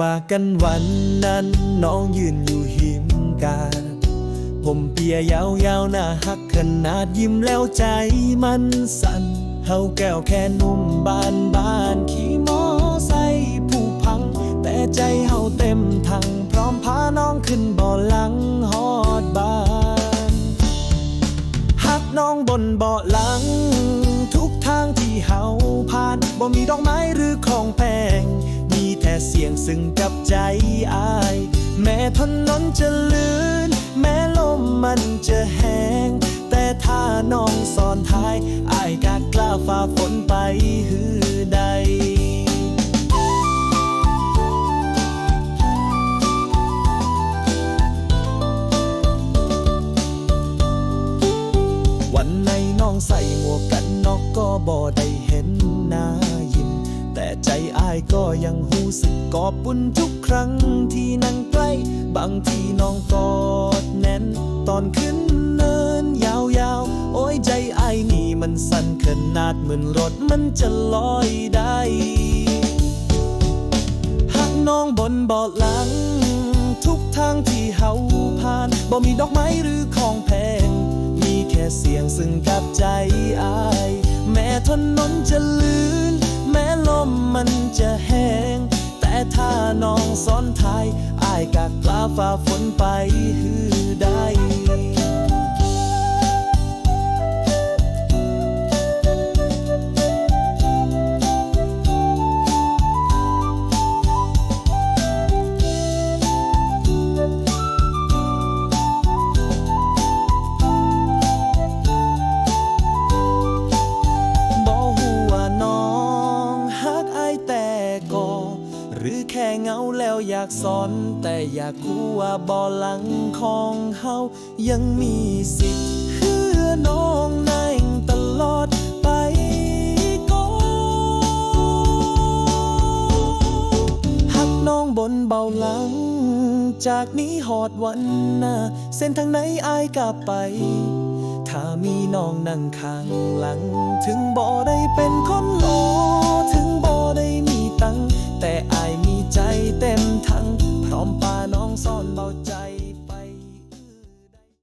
ปากกันวันนั้น น้องยืนอยู่หิมกาผมเปียยาวๆหน้าหักขนาดยิ้มแล้วใจมันสั่นเฮาแก้วแค่นุ่มบานบานขี่มอไซค์ผู้พัง แต่ใจเฮาเต็มทัง พร้อมพาน้องขึ้นบ่อหลังฮอดบานหักน้องบนเบาะหลัง ทุกทางที่เฮาผ่านบ่มีดอกไม้ พียงซึ้งกับใจอาย แม้ถนนจะลื่น แม้ลมมันจะแห้ง แต่ถ้าน้องสอนท้ายอายกากล้าฝ่าฝนไปหือใดวันในน้องใส่หมวกกันน็อกก็บ่ได้เห็นหน้า ใจอายก็ยังหูสึกกอบบุญทุกครั้งที่นั่งใกล้ บางทีน้องกอดแน่น ตอนขึ้นเนินยาวๆ โอ้ยใจอายนี่มันสั่นขนาดเหมือนรถมันจะลอยได้หักน้องบนบาะหลัง ทุกทางที่เฮาผ่านบ่มีดอกไม้หรือของแพง มีแค่เสียงซึ่งกับใจอาย แม้ถนนนจะลืม จะแห้ง แต่ถ้าน้องซ้อนท้ายอายกากล้าฝ่าฝนไปฮือได้ หรือแค่เงาแล้วอยากสอน แต่อยากรู้ว่าบ่อหลังของเฮายังมีสิทธิ์เพื่อน้องในตลอดไปก็หักน้องบนเบาหลัง จากนี้หอดวันหน้าเส้นทางไหนอายกลับไป ถ้ามีน้องนั่งข้างหลังถึงบ่